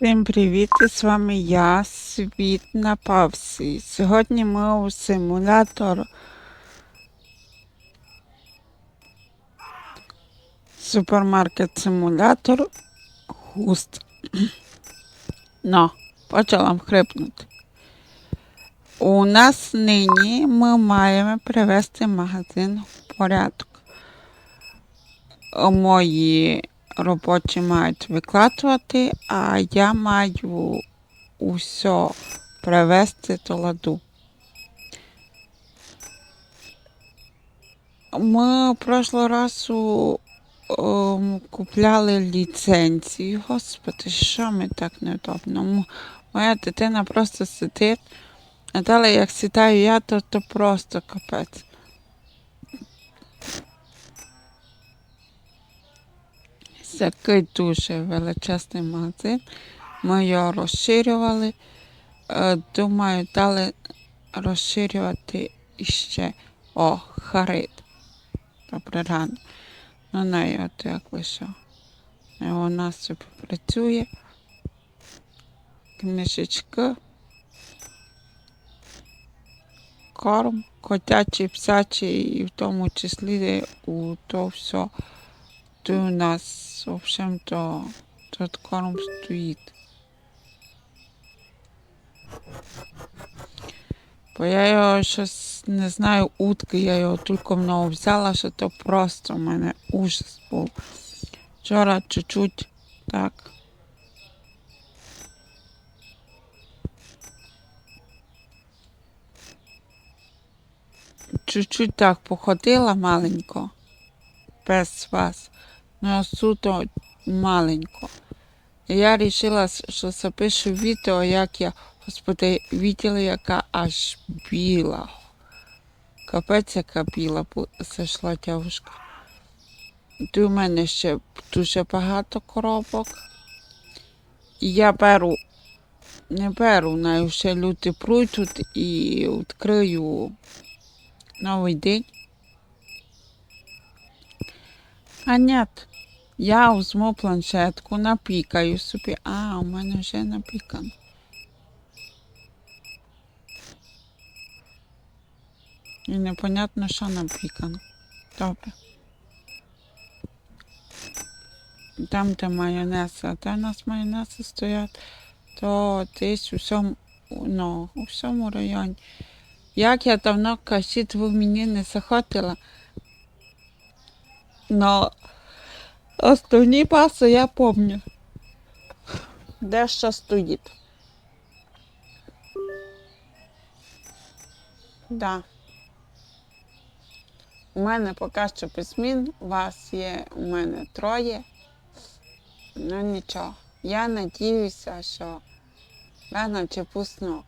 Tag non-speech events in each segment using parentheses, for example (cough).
Всім привіт! З вами я, Світ на Павсі. Сьогодні ми у симулятор супермаркет симулятор Хуст. Но, почала хрипнути. У нас нині ми маємо привести магазин в порядок. Мої робочі мають викладувати, а я маю усе привести до ладу. Ми прошлого разу ем, купляли ліцензію. Господи, що ми так неудобно. Моя дитина просто сидить, а далі як сідаю я, то, то просто капець. Такий дуже величезний магазин. Ми його розширювали. Е, Думаю, далі розширювати іще. О, Харит. Добре рано. Ну, неї от як вийшов. Е, Вона собі працює. Книжечки. Корм, котячий, псячий, і в тому числі у то все. То у нас, в общем-то, тут корм стоїть. Бо я його щось не знаю, утки, я його тільки много взяла, що то просто в мене ужас був. Вчора чуть-чуть так. Чуть-чуть так походила маленько, без вас. Ну, суто маленько. Я вирішила, що запишу відео, як я, господи, виділа, яка аж біла. Капець, яка біла зайшла дівчинка. Тут у мене ще дуже багато коробок. І я беру, не беру, навіть ще люди прийдуть і відкрию новий день. А нет, я візьму планшетку, напікаю собі. А, у мене вже напікано. І непонятно, що напікано. Добре. Там, де майонез, а де у нас майонези стоять, то десь у всьому, ну, у всьому районі. Як я давно кажіть, ви мені не заходила. Но основні паси я пам'ятаю. Де що стоїть. Да. У мене поки що письмін, вас є у мене троє. Ну нічого. Я надіюся, що рано чи пізно.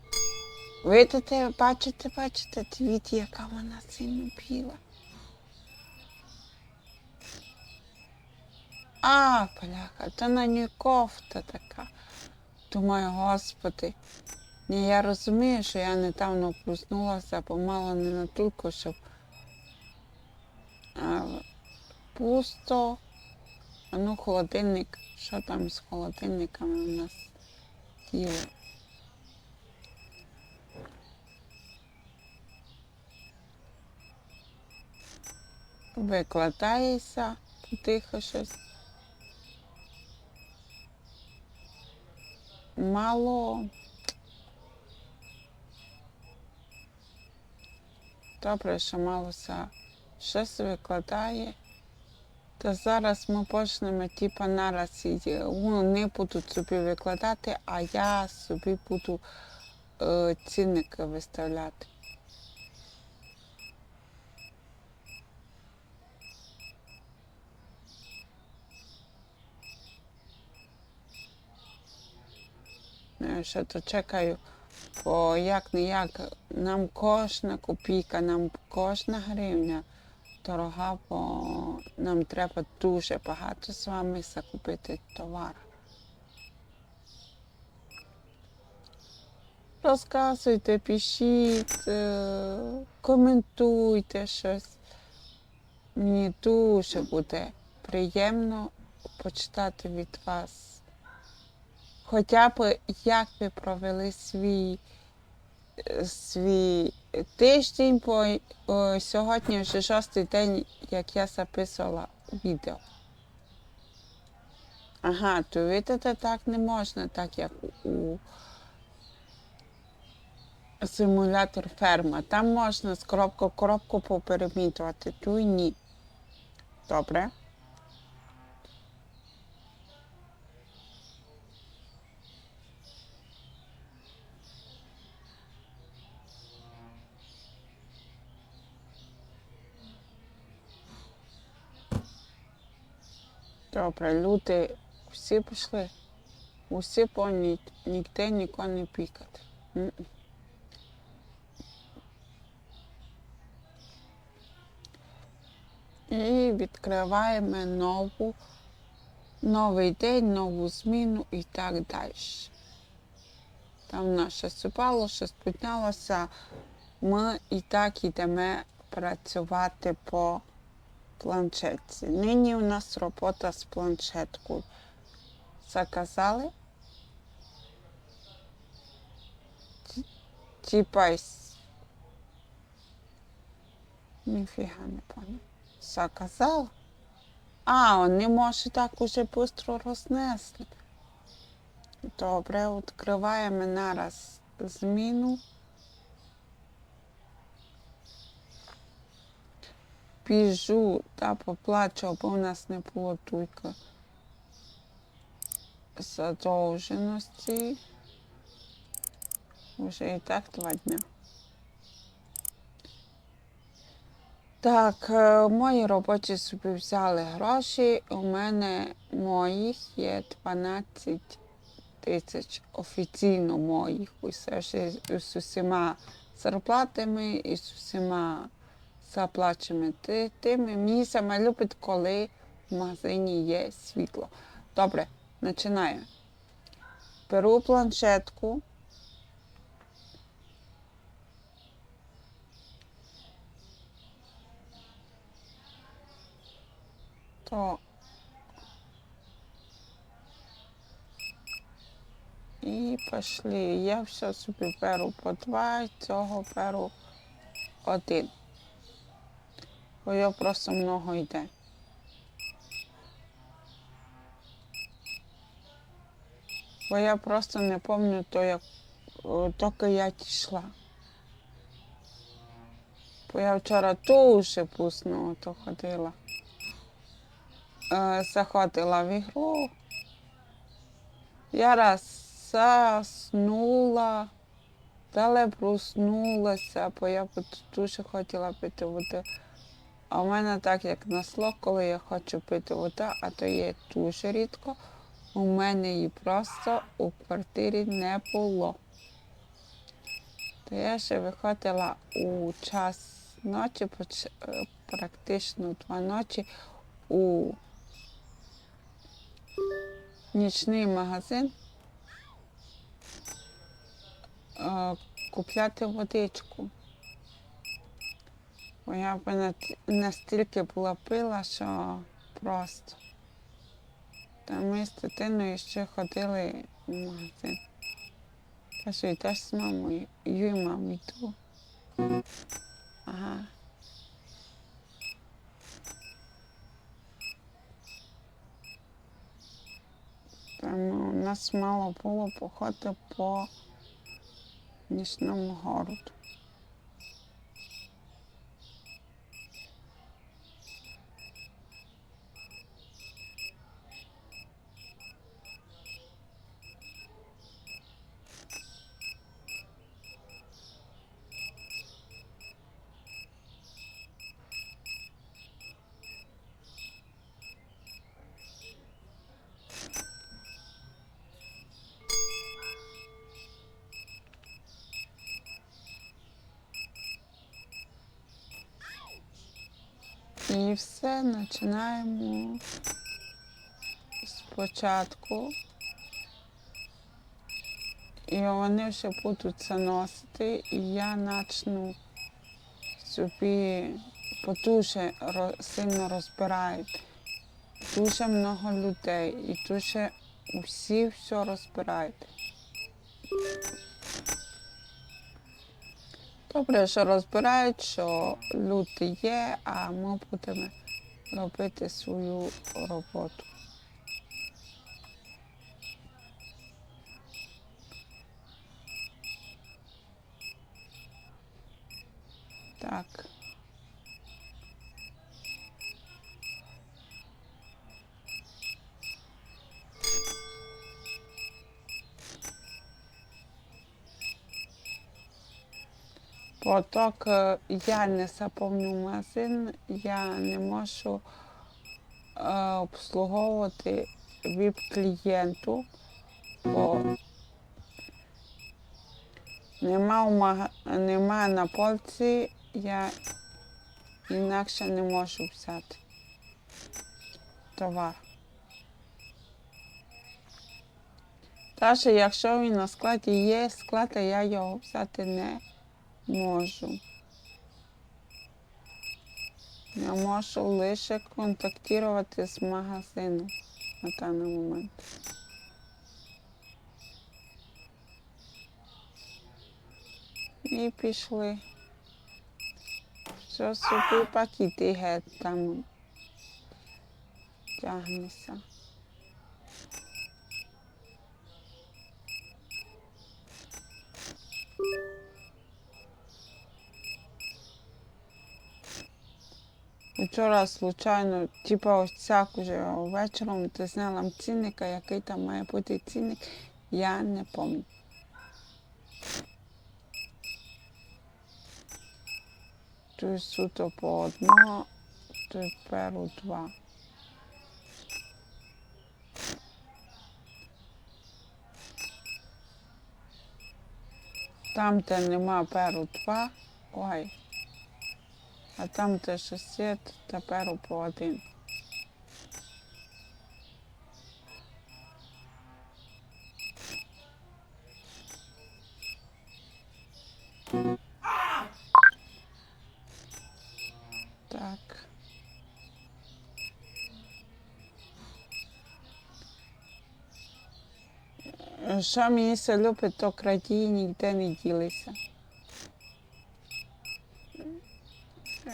Видите, бачите, бачите, дивіться, яка вона сильно біла. А, бляха, то на ній кофта така. Думаю, господи. Ні, я розумію, що я недавно проснулася, помало не натільки, щоб а, пусто. А ну, холодильник. Що там з холодильниками у нас діло? Викладається потихо щось. Мало. Добре, що малося щось викладає. Та зараз ми почнемо ті нараз і вони будуть собі викладати, а я собі буду е, цінники виставляти. Е, Що то чекаю, бо як не як нам кожна копійка, нам кожна гривня дорога, бо нам треба дуже багато з вами закупити товар. Розказуйте, пишіть, е, коментуйте щось. Мені дуже буде приємно почитати від вас хоча б як ви провели свій, е, свій тиждень, бо о, сьогодні вже шостий день, як я записувала відео. Ага, то видите, так не можна, так як у симулятор ферма. Там можна з коробку в поперемітувати, ту й ні. Добре. Добре, люди всі пішли. Усі по ні, ніде нікого не пікати. І відкриваємо нову, новий день, нову зміну і так далі. Там наше сипало, щось піднялося. Ми і так йдемо працювати по планшетці. Нині у нас робота з планшеткою. Заказали? Ті- Типа із... Ніфіга не понял. Заказала? А, вони може так уже швидко рознесли. Добре, відкриваємо нараз зміну. Біжу та поплачу, бо у нас не було тільки задовженості. Уже і так два дня. Так, е, в моїй роботі собі взяли гроші. У мене моїх є 12 тисяч офіційно моїх. Усе ж з усіма зарплатами і з усіма заплаченими ти- тими. Саме любить, коли в магазині є світло. Добре, починаємо. Беру планшетку. То і пішли. Я все собі беру по два, цього беру один. Бо його просто много йде. Бо я просто не пам'ятаю, то як тільки я дійшла. Бо я вчора дуже пусно то ходила. Е, заходила в ігру. Я раз заснула, далі проснулася, бо я дуже хотіла пити води. А в мене так, як насло, коли я хочу пити воду, а то є дуже рідко, у мене її просто у квартирі не було. То я ще виходила у час ночі, практично два ночі у нічний магазин е, купляти водичку. Бо я б настільки була пила, що просто. Та ми з дитиною ще ходили в магазин. Кажу, йдеш з мамою, Ю, мам, йду. Ага. Тому у нас мало було походу по нічному городу. І все починаємо спочатку. І вони вже будуть заносити, і я почну собі, ро- сильно розбирають. Дуже много людей і дуже усі все розбираєте. Добре, що розбирають, що люди є, а ми будемо робити свою роботу. Так. Поток е, я не заповню магазин, я не можу е, обслуговувати віп-клієнту, бо нема, мага... нема на полці, я інакше не можу взяти товар. Навіть якщо він на складі є, склад, я його взяти не можу. Я можу лише контактувати з магазином на даний момент. І пішли. Що собі пакети геть там тягнеться. Вчора случайно, типа ось цяк уже вечором зняла цінника, який там має бути цінник, я не пам'ятаю. Тут суто по одного, тепер у два. Там, де нема перу два, ой. А там, є, то тепер по один. Так. Що мені все любить, то крадії ніде не ділися. Е,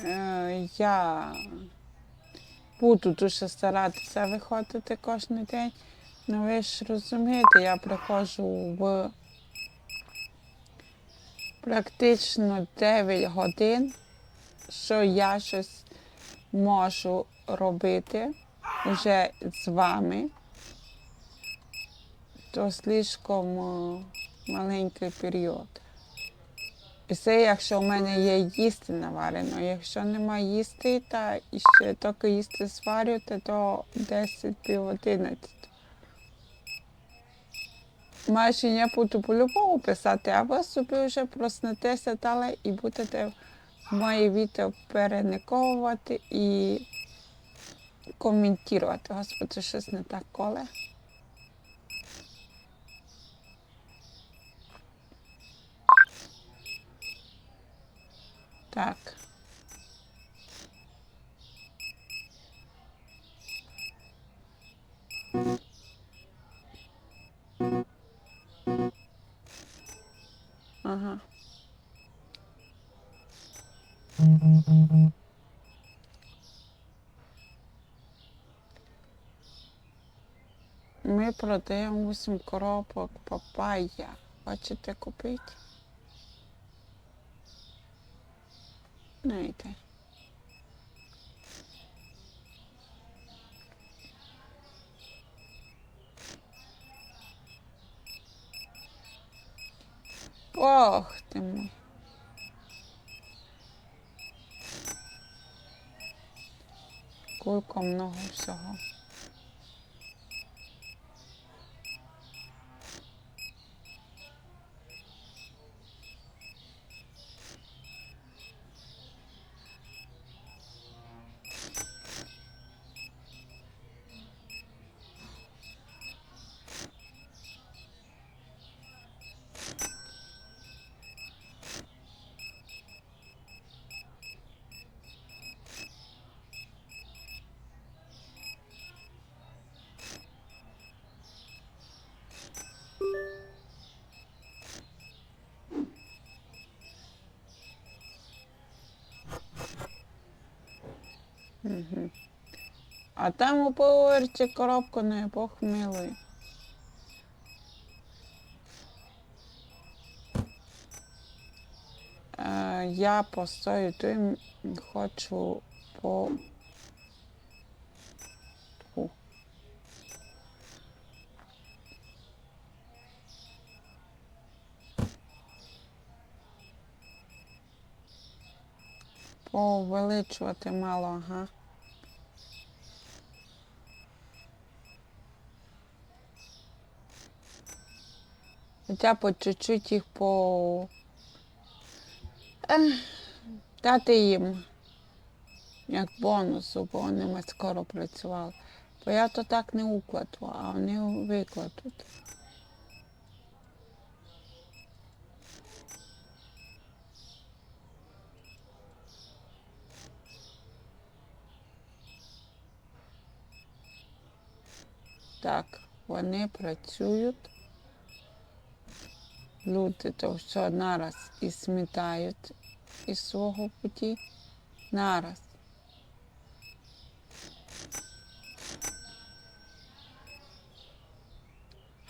Я буду дуже старатися виходити кожен день. Ну ви ж розумієте, я приходжу в практично 9 годин, що я щось можу робити вже з вами. То слишком е, маленький період. Це якщо в мене є їсти наварено. Якщо нема їсти, та і ще тільки їсти сварюєте, то 10 пів 11. Майже я буду по-любому писати, а ви собі вже проснетеся далі і будете мої відео перениковувати і коментувати. Господи, щось не так коле. Так. Ага. Ми продаємо 8 коробок папайя. Хочете купити? Знаєте. Ох ти мій. Кулько много всього. А там у поверті коробку не Бог милий. Е, я постою тим, хочу по Повеличувати мало, ага. Хоча по чуть-чуть їх по. Ех, дати їм як бонусу, бо вони ми скоро працювали. Бо я то так не укладу, а вони викладуть. Так, вони працюють. Люди то все нараз і смітають із свого путі. Нараз.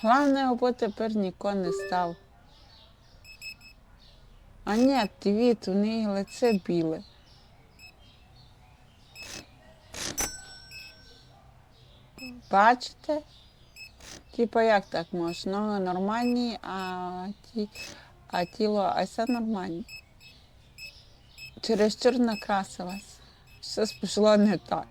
Головне, аби тепер ніхто не став. А ні, дивіться, у неї лице біле. Бачите? Типа як так може? Ноги нормальні, а, ті, а тіло а все нормальне. Чересчур накрасилась. Щось пішло не так.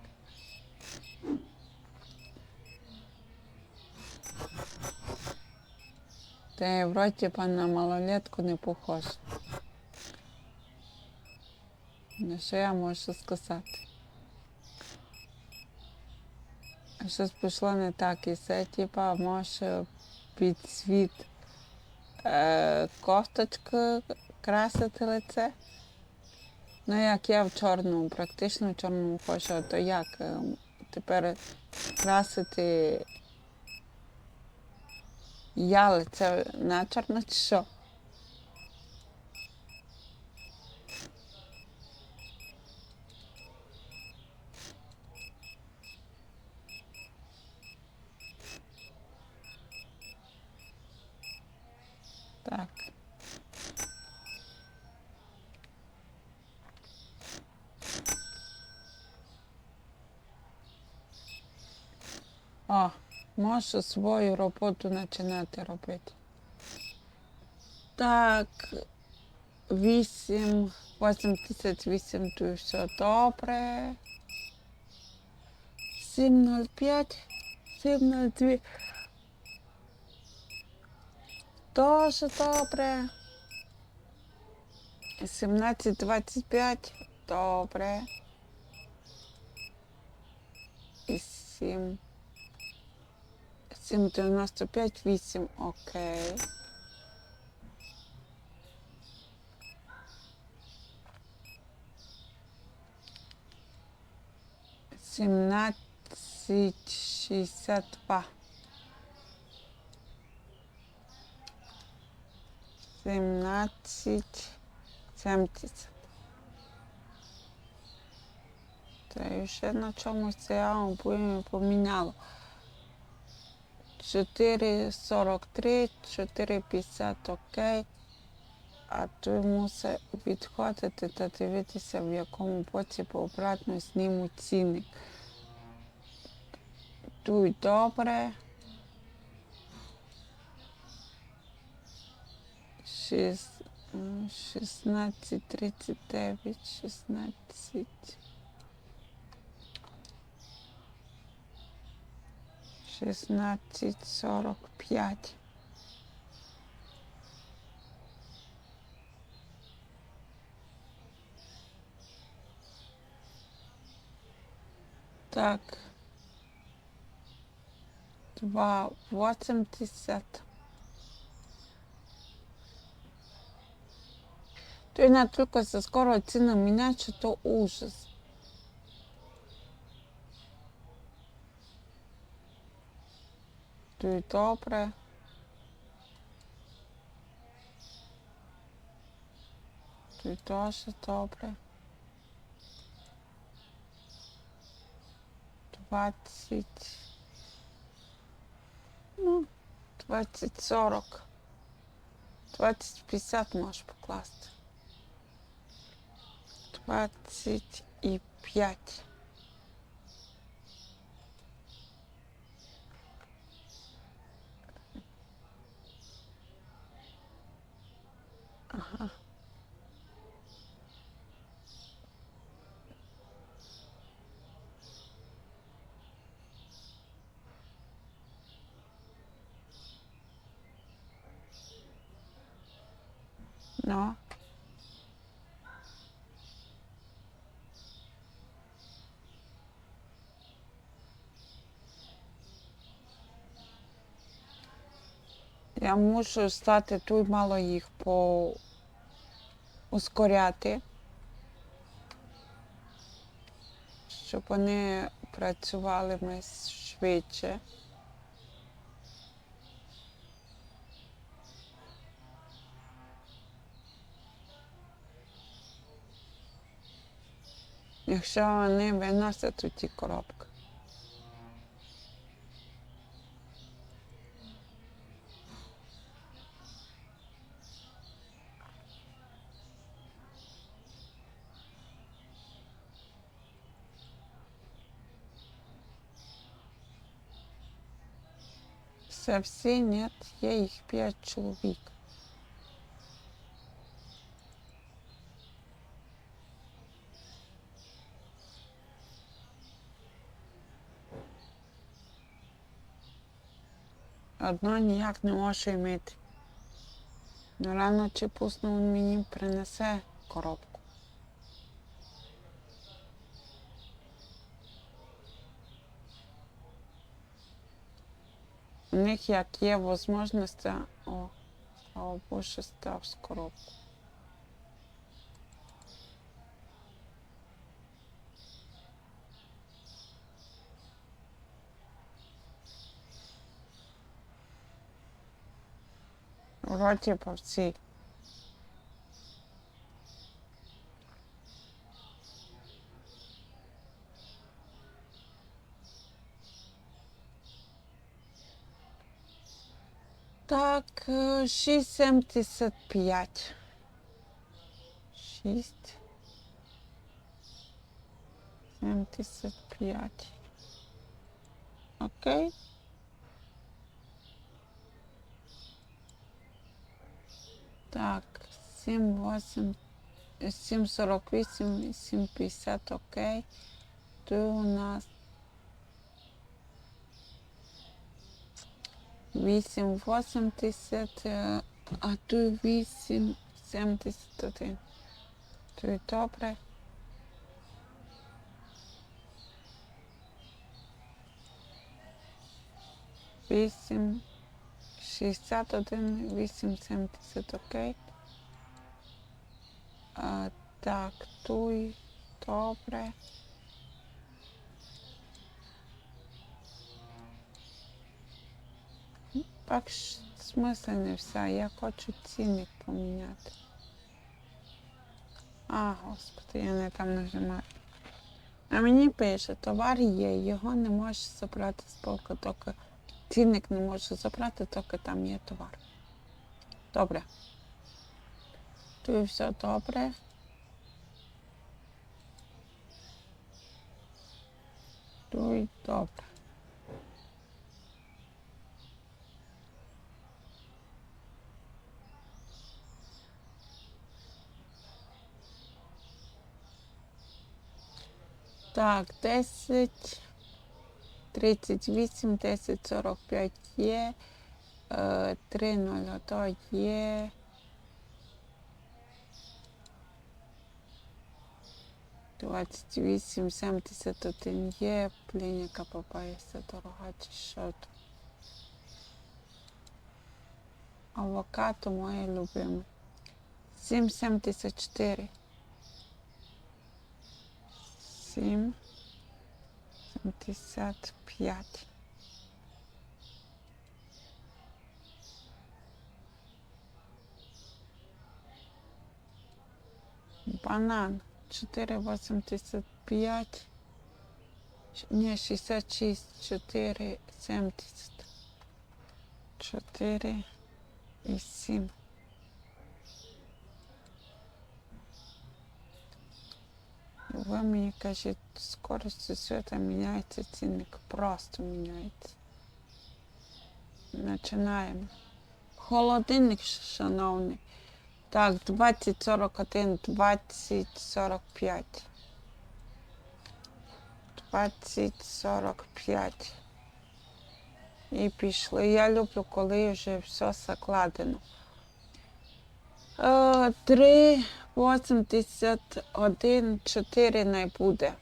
Та й вроді на малолетку не похож. Ну що я можу сказати? Щось пішло не так, і це типа може під світ е, кофточки красити лице. Ну, як я в чорному, практично в чорному хочу, то як е, тепер красити я лице на чорно чи що? Так. О, можу свою роботу починати робити. Так, 8, 88 тут все добре. 705, 702. Тоже добре. 1725 добре. І 7. 795, 8, окей. Сімнадцять шістдесят два. Сімнадцять семдесят. Та ще на чомусь це я обоє поміняло. 4,43, 4,50 окей. А тут мусить відходити та дивитися, в якому боці пообратно зніму ціни. Тут добре. Шість, м, 16, 39, 16. Шістнадцять сорок п'ять. Так. Два восемьдесят. То не только со скоро ціна міняється, то ужас. То добре. Й теж добре. 20. Ну, 20-40. 20-50 можеш покласти. 25. (laughs) Ага. Ну. Я мушу стати тут мало їх по ускоряти, щоб вони працювали ми швидше. Якщо вони виносять ті коробки. Все всі нет, є їх п'ять чоловік. Одно ніяк не може імити. Ну, рано чи пізно він мені принесе коробку. У них як є можливість, о, слава Боже, став з коробку. Вроді по всій. Так, е, 6,75. 6. 75. Окей. Так, 7, 8, 7,48, 7,50, окей. Тут у нас 8,80, е, а тут 8,71. Тут добре. Вісім, шістдесят один, вісім, сімдесят, окей. Так, туй, добре. Так ж смисл не все. Я хочу цінник поміняти. А, господи, я не там нажимаю. А мені пише, товар є, його не можеш забрати з полки, тільки цінник не можеш забрати, тільки там є товар. Добре. Тут все добре. Тут добре. Так, 10, 38, 10, 45 є, е, 3, 0, то є. Двадцять вісім, семдесят один є, плініка попається дорога чи що то. Авокадо моє любиме. Сім сімдесят чотири. Сім. Сімдесят п'ять. Банан 4,85. Ш- Ні, 66, 4, 70. 4 і 7. Ви мені кажете, скоростю світа міняється цінник, просто міняється. Починаємо. Холодильник, шановний. Так, 2041, 2045. 2045. І пішли. Я люблю, коли вже все закладено. Е, 3, 81, 4 не буде.